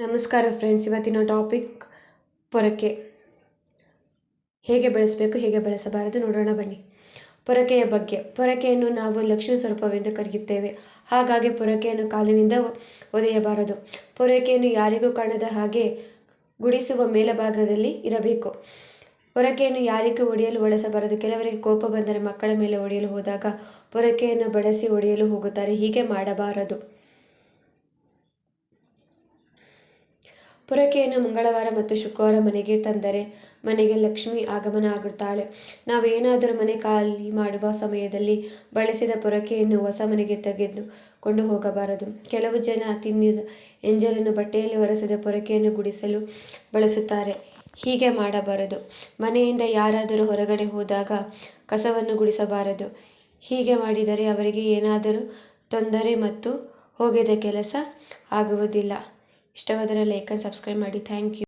ನಮಸ್ಕಾರ ಫ್ರೆಂಡ್ಸ್ ಇವತ್ತಿನ ಟಾಪಿಕ್ ಪೊರಕೆ. ಹೇಗೆ ಬೆಳೆಸಬೇಕು, ಹೇಗೆ ಬೆಳೆಸಬಾರದು ನೋಡೋಣ ಬನ್ನಿ. ಪೊರಕೆಯ ಬಗ್ಗೆ. ಪೊರಕೆಯನ್ನು ನಾವು ಲಕ್ಷ್ಮಿ ಸ್ವರೂಪವೆಂದು ಕರೆಯುತ್ತೇವೆ. ಹಾಗಾಗಿ ಪೊರಕೆಯನ್ನು ಕಾಲಿನಿಂದ ಒದೆಯಬಾರದು. ಪೊರಕೆಯನ್ನು ಯಾರಿಗೂ ಕಾಣದ ಹಾಗೆ ಗುಡಿಸುವ ಮೇಲಭಾಗದಲ್ಲಿ ಇರಬೇಕು. ಪೊರಕೆಯನ್ನು ಯಾರಿಗೂ ಒಡೆಯಲು ಬಳಸಬಾರದು. ಕೆಲವರಿಗೆ ಕೋಪ ಬಂದರೆ ಮಕ್ಕಳ ಮೇಲೆ ಒಡೆಯಲು ಹೋದಾಗ ಪೊರಕೆಯನ್ನು ಬಳಸಿ ಒಡೆಯಲು ಹೋಗುತ್ತಾರೆ. ಹೀಗೆ ಮಾಡಬಾರದು. ಪೊರಕೆಯನ್ನು ಮಂಗಳವಾರ ಮತ್ತು ಶುಕ್ರವಾರ ಮನೆಗೆ ತಂದರೆ ಮನೆಗೆ ಲಕ್ಷ್ಮಿ ಆಗಮನ ಆಗುತ್ತಾಳೆ. ನಾವು ಏನಾದರೂ ಮನೆ ಖಾಲಿ ಮಾಡುವ ಸಮಯದಲ್ಲಿ ಬಳಸಿದ ಪೊರಕೆಯನ್ನು ಹೊಸ ಮನೆಗೆ ತೆಗೆದುಕೊಂಡು ಹೋಗಬಾರದು. ಕೆಲವು ಜನ ತಿನ್ನಿದ ಎಂಜಲನ್ನು ಬಟ್ಟೆಯಲ್ಲಿ ಒರೆಸಿದ ಪೊರಕೆಯನ್ನು ಗುಡಿಸಲು ಬಳಸುತ್ತಾರೆ. ಹೀಗೆ ಮಾಡಬಾರದು. ಮನೆಯಿಂದ ಯಾರಾದರೂ ಹೊರಗಡೆ ಹೋದಾಗ ಕಸವನ್ನು ಗುಡಿಸಬಾರದು. ಹೀಗೆ ಮಾಡಿದರೆ ಅವರಿಗೆ ಏನಾದರೂ ತೊಂದರೆ ಮತ್ತು ಹೋಗಿದ ಕೆಲಸ ಆಗುವುದಿಲ್ಲ. ಇಷ್ಟವಾದರೆ ಲೈಕ್ ಆ್ಯಂಡ್ ಸಬ್ಸ್ಕ್ರೈಬ್ ಮಾಡಿ. Thank you.